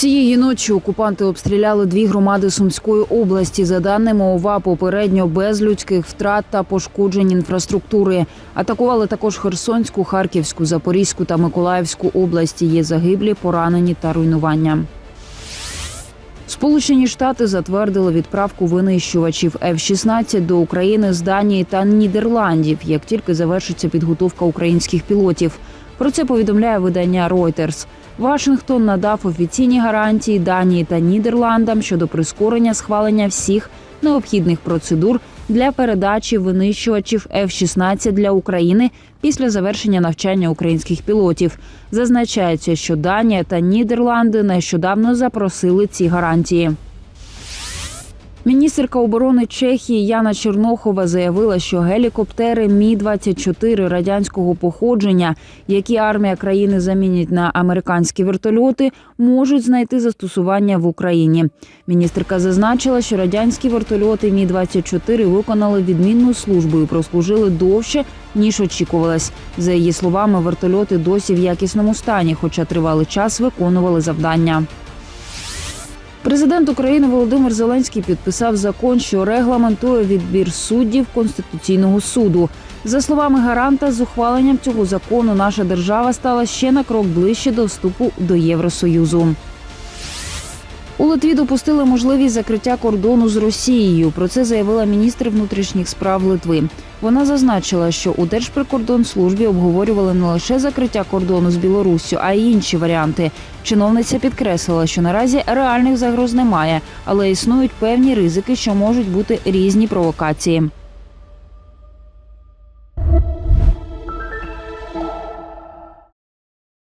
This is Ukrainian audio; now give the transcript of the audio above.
Цієї ночі окупанти обстріляли дві громади Сумської області. За даними ОВА, попередньо без людських втрат та пошкоджень інфраструктури. Атакували також Херсонську, Харківську, Запорізьку та Миколаївську області. Є загиблі, поранені та руйнування. Сполучені Штати затвердили відправку винищувачів F-16 до України з Данії та Нідерландів, як тільки завершиться підготовка українських пілотів. Про це повідомляє видання Reuters. Вашингтон надав офіційні гарантії Данії та Нідерландам щодо прискорення схвалення всіх необхідних процедур для передачі винищувачів F-16 для України після завершення навчання українських пілотів. Зазначається, що Данія та Нідерланди нещодавно запросили ці гарантії. Міністерка оборони Чехії Яна Чернохова заявила, що гелікоптери Мі 24 радянського походження, які армія країни замінять на американські вертольоти, можуть знайти застосування в Україні. Міністерка зазначила, що радянські вертольоти Мі 24 виконали відмінну службу і прослужили довше ніж очікувалось. За її словами, вертольоти досі в якісному стані, хоча тривалий час виконували завдання. Президент України Володимир Зеленський підписав закон, що регламентує відбір суддів Конституційного суду. За словами гаранта, з ухваленням цього закону наша держава стала ще на крок ближче до вступу до Євросоюзу. У Литві допустили можливість закриття кордону з Росією. Про це заявила міністр внутрішніх справ Литви. Вона зазначила, що у Держприкордонслужбі обговорювали не лише закриття кордону з Білоруссю, а й інші варіанти. Чиновниця підкреслила, що наразі реальних загроз немає, але існують певні ризики, що можуть бути різні провокації.